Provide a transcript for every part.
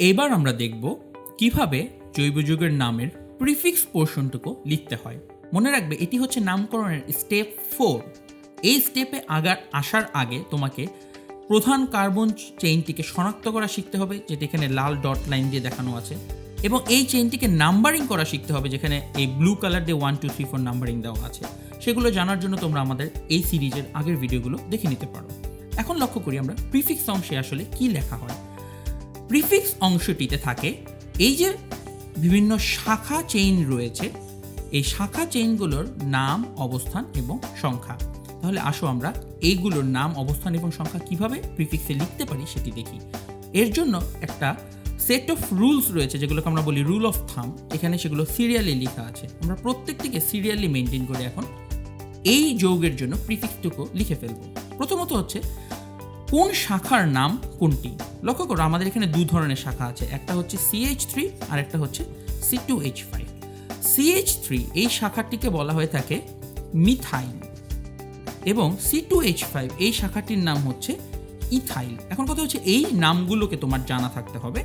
এবার আমরা দেখব কীভাবে জৈব যুগের নামের প্রিফিক্স পোর্শনটুকু লিখতে হয়। মনে রাখবে, এটি হচ্ছে নামকরণের স্টেপ ফোর এই স্টেপে আগার আসার আগে তোমাকে প্রধান কার্বন চেইনটিকে শনাক্ত করা শিখতে হবে, যেটি এখানে লাল ডট লাইন দিয়ে দেখানো আছে। এবং এই চেইনটিকে নাম্বারিং করা শিখতে হবে, যেখানে এই ব্লু কালার দিয়ে one two three four numbering দেওয়া আছে। সেগুলো জানার জন্য তোমরা আমাদের এই সিরিজের আগের ভিডিওগুলো দেখে নিতে পারো। এখন লক্ষ্য করি আমরা প্রিফিক্স অংশে আসলে কি লেখা হয়। প্রিফিক্স অংশটিতে থাকে, এই যে বিভিন্ন শাখা চেইন রয়েছে, এই শাখা চেইনগুলোর নাম, অবস্থান এবং সংখ্যা। তাহলে আসো আমরা এইগুলোর নাম, অবস্থান এবং সংখ্যা কীভাবে প্রিফিক্সে লিখতে পারি সেটি দেখি। এর জন্য একটা সেট অফ রুলস রয়েছে, যেগুলোকে আমরা বলি রুল অফ থাম এখানে সেগুলো সিরিয়ালি লেখা আছে। আমরা প্রত্যেকটিকে সিরিয়ালি মেনটেন করে এখন এই যৌগের জন্য প্রিফিক্সটুকু লিখে ফেলব। প্রথমত হচ্ছে, কোন শাখার নাম কোনটি? লক্ষ্য করো, আমাদের এখানে দু ধরনের শাখা আছে। একটা হচ্ছে সিএইচ থ্রি আর একটা হচ্ছে C two H five C H three এই শাখাটিকে বলা হয়ে থাকে মিথাইল এবং সি টু এইচ ফাইভ এই শাখাটির নাম হচ্ছে ইথাইল। এখন কথা হচ্ছে, এই নামগুলোকে তোমার জানা থাকতে হবে।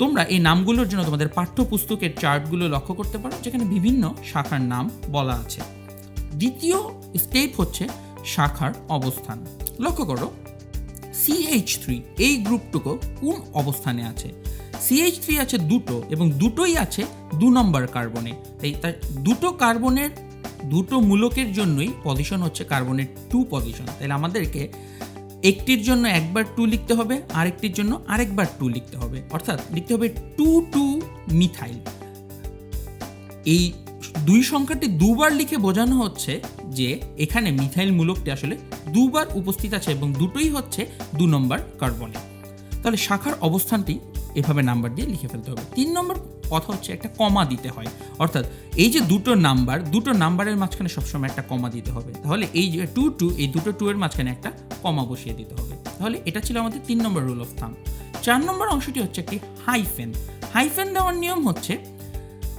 তোমরা এই নামগুলোর জন্য তোমাদের পাঠ্যপুস্তকের চার্টগুলো লক্ষ্য করতে পারো, যেখানে বিভিন্ন শাখার নাম বলা আছে। দ্বিতীয় স্টেপ হচ্ছে শাখার অবস্থান। লক্ষ্য করো সিএইচ থ্রি এই গ্রুপটুকু কোন অবস্থানে আছে? সিএইচ থ্রি আছে দুটো এবং দুটোই আছে দু নম্বর কার্বনে। তাই তার দুটো কার্বনের দুটো মূলকের জন্যই পজিশন হচ্ছে কার্বনের টু পজিশন তাহলে আমাদেরকে একটির জন্য একবার টু লিখতে হবে, আরেকটির জন্য আরেকবার টু লিখতে হবে। অর্থাৎ লিখতে হবে টু টু মিথাইল এই দুই সংখ্যাটি দুবার লিখে বোঝানো হচ্ছে যে এখানে মিথাইল মূলকটি আসলে দুবার উপস্থিত আছে এবং দুটোই হচ্ছে দু নম্বর কার্বনে তাহলে শাখার অবস্থানটি এভাবে নাম্বার দিয়ে লিখে ফেলতে হবে। তিন নম্বর কথা হচ্ছে একটা কমা দিতে হয়। অর্থাৎ এই যে দুটো নাম্বার দুটো নাম্বারের মাঝখানে সবসময় একটা কমা দিতে হবে। তাহলে এই যে টু টু এই দুটো টু এর মাঝখানে একটা কমা বসিয়ে দিতে হবে। তাহলে এটা ছিল আমাদের তিন নম্বর রুল অফ থাম চার নম্বর অংশটি হচ্ছে একটি হাইফেন হাইফেন দেওয়ার নিয়ম হচ্ছে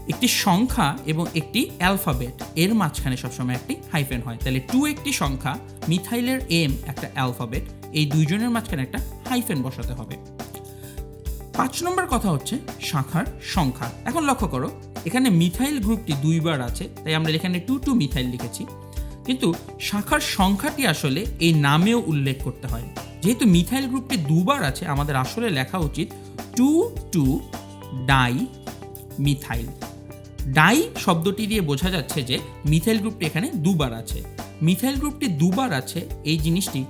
একটি সংখ্যা এবং একটি অ্যালফাবেট। এর মাঝখানে সবসময় একটি হাইফেন হয়। তাহলে টু একটি সংখ্যা, মিথাইলের এম একটা অ্যালফাবেট, এই দুইজনের মাঝখানে একটা হাইফেন বসাতে হবে। পাঁচ নম্বর কথা হচ্ছে শাখার সংখ্যা। এখন লক্ষ্য করো, এখানে মিথাইল গ্রুপটি দুইবার আছে, তাই আমরা এখানে টু টু মিথাইল লিখেছি। কিন্তু শাখার সংখ্যাটি আসলে এই নামেও উল্লেখ করতে হয়। যেহেতু মিথাইল গ্রুপটি দুবার আছে, আমাদের আসলে লেখা উচিত two two di methyl. Di শব্দটি দিয়ে বোঝা যাচ্ছে যে মিথাইল গ্রুপটি এখানে দুবার আছে। মিথাইল গ্রুপটি দুবার আছে, এই জিনিসটি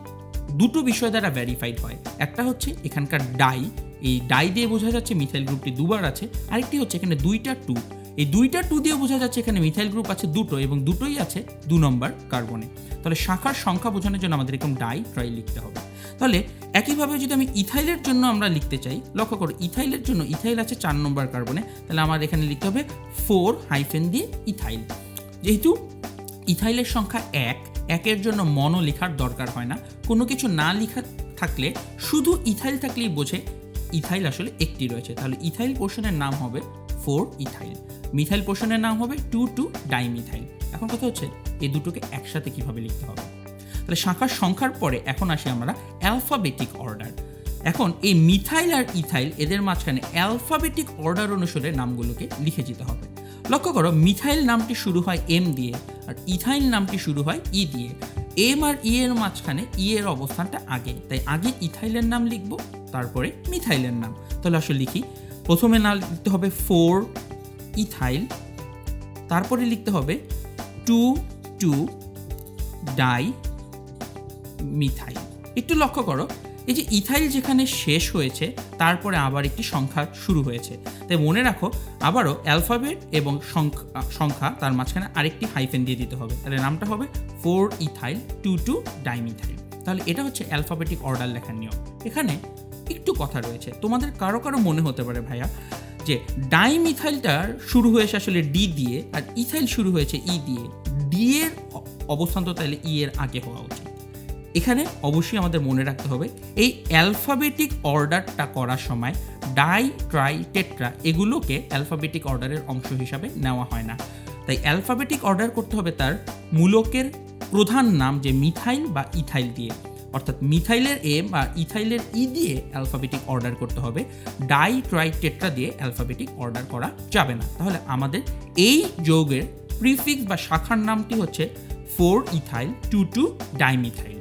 দুটো বিষয় দ্বারা ভ্যারিফাইড হয়। একটা হচ্ছে এখানকার ডাই, এই ডাই দিয়ে বোঝা যাচ্ছে মিথাইল গ্রুপটি দুবার আছে। আরেকটি হচ্ছে এখানে দুইটা টু। এই দুইটা টু দিয়ে বোঝা যাচ্ছে এখানে মিথাইল গ্রুপ আছে দুটো এবং দুটোই আছে দু নম্বর কার্বনে। তাহলে শাখার সংখ্যা বোঝানোর জন্য আমাদের এরকম ডাই ট্রাই লিখতে হবে। তাহলে একইভাবে যদি আমি ইথাইলের জন্য আমরা লিখতে চাই, লক্ষ্য করো ইথাইলের জন্য ইথাইল আছে চার নম্বর কার্বনে, তাহলে আমার এখানে লিখতে হবে ফোর হাইফেন দিয়ে ইথাইল। যেহেতু ইথাইলের সংখ্যা এক, একের জন্য মনো লেখার দরকার হয় না। কোনো কিছু না লেখা থাকলে শুধু ইথাইল থাকলেই বোঝে ইথাইল আসলে একটি রয়েছে। তাহলে ইথাইল পোর্শনের নাম হবে ফোর ইথাইল। মিথাইল পোর্শনের নাম হবে টু টু ডাইমিথাইল। এখন কথা হচ্ছে এই দুটোকে একসাথে কীভাবে লিখতে হবে? তাহলে শাখার সংখ্যার পরে এখন আসি আমরা অ্যালফাবেটিক অর্ডার এখন এই মিথাইল আর ইথাইল এদের মাঝখানে অ্যালফাবেটিক অর্ডার অনুসারে নামগুলোকে লিখে যেতে হবে। লক্ষ্য করো মিথাইল নামটি শুরু হয় এম দিয়ে আর ইথাইল নামটি শুরু হয় ই দিয়ে। এম আর ই এর মাঝখানে ই এর অবস্থানটা আগে। তাই আগে ইথাইলের নাম লিখব, তারপরে মিথাইলের নাম। তাহলে আসলে লিখি, প্রথমে নাম লিখতে হবে ফোর ইথাইল তারপরে লিখতে হবে টু টু ডাই মিথাইল। একটু লক্ষ্য করো, এই যে ইথাইল যেখানে শেষ হয়েছে, তারপরে আবার একটি সংখ্যা শুরু হয়েছে। তাই মনে রাখো, আবারও অ্যালফাবেট এবং সংখ্যা সংখ্যা, তার মাঝখানে আরেকটি হাইফেন দিয়ে দিতে হবে। তাহলে নামটা হবে four ethyl two two dimethyl. তাহলে এটা হচ্ছে অ্যালফাবেটিক অর্ডার লেখার নিয়ম। এখানে একটু কথা রয়েছে। তোমাদের কারও কারও মনে হতে পারে ভাইয়া, যে ডাইমিথাইলটার শুরু হয়েছে আসলে ডি দিয়ে, আর ইথাইল শুরু হয়েছে ই দিয়ে। ডি এর অবস্থান তো তাহলে ই এর আগে হওয়া উচিত। এখানে অবশ্যই আমাদের মনে রাখতে হবে, এই অ্যালফাবেটিক অর্ডারটা করার সময় ডাই, ট্রাই, টেট্রা এগুলোকে অ্যালফাবেটিক অর্ডারের অংশ হিসাবে নেওয়া হয় না। তাই অ্যালফাবেটিক অর্ডার করতে হবে তার মূলকের প্রধান নাম যে মিথাইল বা ইথাইল দিয়ে। অর্থাৎ মিথাইলের এ বা ইথাইলের ই দিয়ে অ্যালফাবেটিক অর্ডার করতে হবে, ডাই, ট্রাই, টেট্রা দিয়ে অ্যালফাবেটিক অর্ডার করা যাবে না। তাহলে আমাদের এই যৌগের প্রিফিক্স বা শাখার নামটি হচ্ছে four ethyl two two dimethyl